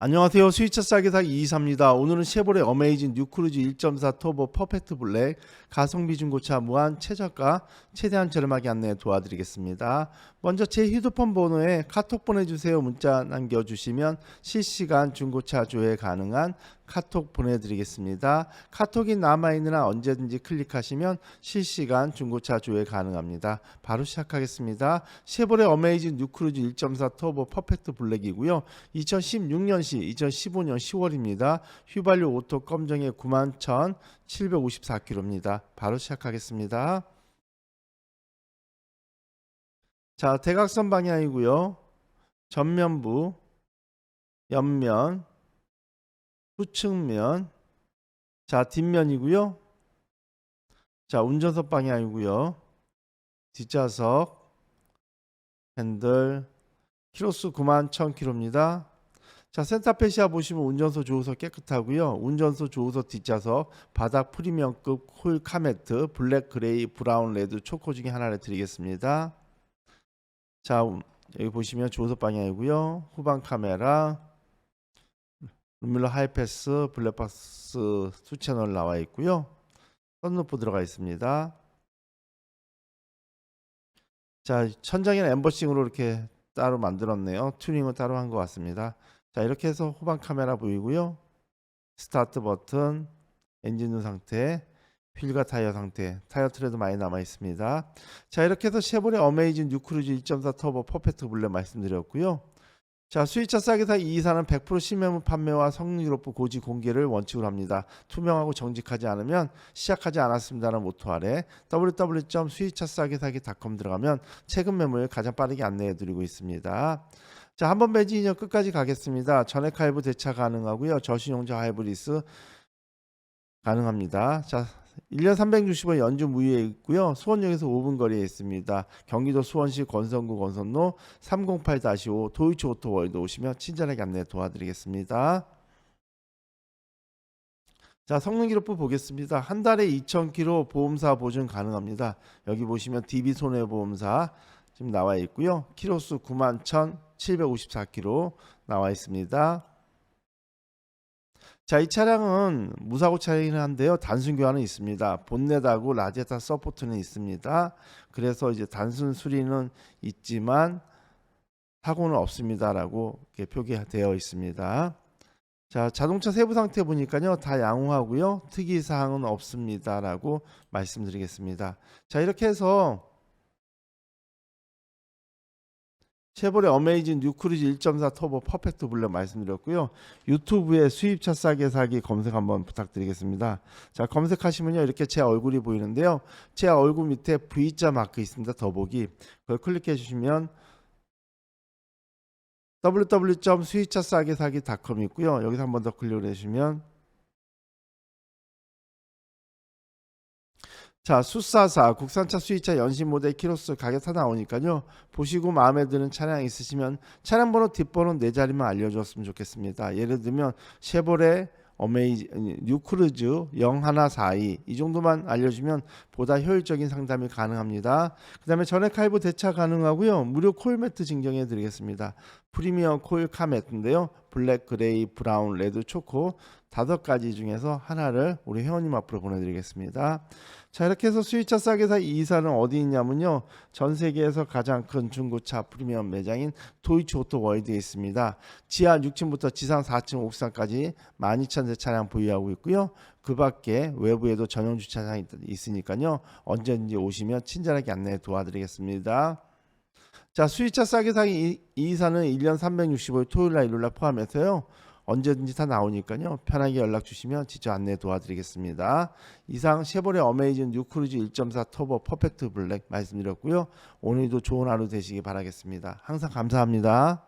안녕하세요. 스위차 싸게 사기 이이사입니다. 오늘은 쉐보레 어메이징 뉴크루즈 1.4 터보 퍼펙트 블랙 가성비 중고차 무한 최저가 최대한 저렴하게 안내 도와드리겠습니다. 먼저 제 휴대폰 번호에 카톡 보내주세요 문자 남겨주시면 실시간 중고차 조회 가능한 카톡 보내드리겠습니다. 카톡이 남아있느나 언제든지 클릭하시면 실시간 중고차 조회 가능합니다. 바로 시작하겠습니다. 쉐보레 어메이징 뉴크루즈 1.4 터보 퍼펙트 블랙이고요. 2016년시 2015년 10월입니다. 휘발유 오토 검정의 91,754km입니다. 바로 시작하겠습니다. 자, 대각선 방향이고요. 전면부, 옆면, 후측면, 자, 뒷면이고요. 자, 운전석 방향이고요. 뒷좌석, 핸들, 키로수 9만 1000km입니다. 자, 센터페시아 보시면 운전석 조우석 깨끗하고요. 운전석 조우석 뒷좌석 바닥 프리미엄급 홀 카메트 블랙 그레이 브라운 레드 초코 중에 하나를 드리겠습니다. 자, 음, 여기 보시면 조우석 방향이고요. 후방 카메라 룸밀러 하이패스 블랙박스 수 채널 나와 있고요. 썬루프 들어가 있습니다. 자, 천장에는 엠버싱으로 이렇게 따로 만들었네요. 튜닝은 따로 한 것 같습니다. 자, 이렇게 해서 후방 카메라 보이고요. 스타트 버튼, 엔진 후 상태, 휠과 타이어 상태, 타이어 트레도 많이 남아 있습니다. 자, 이렇게 해서 쉐보레 어메이징 뉴크루즈 1.4 터보 퍼펙트 블랙 말씀드렸고요. 자, 수입차 싸게 사 이사는 100% 실매물 판매와 성능유로부 고지 공개를 원칙으로 합니다. 투명하고 정직하지 않으면 시작하지 않았습니다라는 모토 아래 www.수입차싸게사기.com 들어가면 최근 매물 가장 빠르게 안내해 드리고 있습니다. 자, 한번 매지 인형 끝까지 가겠습니다. 전액 할부 대차 가능하고요. 저신용자 하이브리스 가능합니다. 자, 1년 360원 연주 무휴에 있고요. 수원역에서 5분 거리에 있습니다. 경기도 수원시 권선구 권선로 308-5 도이치 오토월드 오시면 친절하게 안내 도와드리겠습니다. 자, 성능 기록부 보겠습니다. 한 달에 2,000km 보험사 보증 가능합니다. 여기 보시면 DB 손해보험사 지금 나와 있고요. 키로수 91,754km 나와 있습니다. 자, 이 차량은 무사고 차량이긴 한데요. 단순 교환은 있습니다. 본넷하고 라제타 서포트는 있습니다. 그래서 이제 단순 수리는 있지만 사고는 없습니다라고 이렇게 표기되어 있습니다. 자, 자동차 세부 상태 보니까요. 다 양호하고요. 특이 사항은 없습니다라고 말씀드리겠습니다. 자, 이렇게 해서 쉐보레 어메이징 뉴크루즈 1.4 터보 퍼펙트 블랙 말씀드렸고요. 유튜브에 수입차 싸게 사기 검색 한번 부탁드리겠습니다. 자, 검색하시면요. 이렇게 제 얼굴이 보이는데요. 제 얼굴 밑에 V자 마크 있습니다. 더보기. 그걸 클릭해 주시면 www.수입차 싸게 사기.com 있고요. 여기서 한번 더 클릭을 해 주시면 자, 수사사 국산차 수입차 연신 모델 키로수 가격 다 나오니까요. 보시고 마음에 드는 차량 있으시면 차량 번호 뒷번호 네 자리만 알려줬으면 좋겠습니다. 예를 들면 쉐보레 어메이지 뉴크루즈 0142 이 정도만 알려주면 보다 효율적인 상담이 가능합니다. 그 다음에 전액 할부 대차 가능하고요. 무료 코일 매트 증정해 드리겠습니다. 프리미엄 코일 카 매트인데요. 블랙, 그레이, 브라운, 레드, 초코 다섯 가지 중에서 하나를 우리 회원님 앞으로 보내드리겠습니다. 자 이렇게 해서 수입차 싸게 사 이사는 어디 있냐면요. 전 세계에서 가장 큰 중고차 프리미엄 매장인 도이치 오토 월드에 있습니다. 지하 6층부터 지상 4층 옥상까지 12,000대 차량 보유하고 있고요. 그 밖에 외부에도 전용 주차장이 있으니까요. 언제든지 오시면 친절하게 안내 도와드리겠습니다. 자 수입차 싸게 사기 이사는 1년 365일 토요일날 일요일날 포함해서요 언제든지 다 나오니까요. 편하게 연락 주시면 직접 안내 도와드리겠습니다. 이상 쉐보레 어메이징 뉴크루즈 1.4 터보 퍼펙트 블랙 말씀드렸고요. 오늘도 좋은 하루 되시기 바라겠습니다. 항상 감사합니다.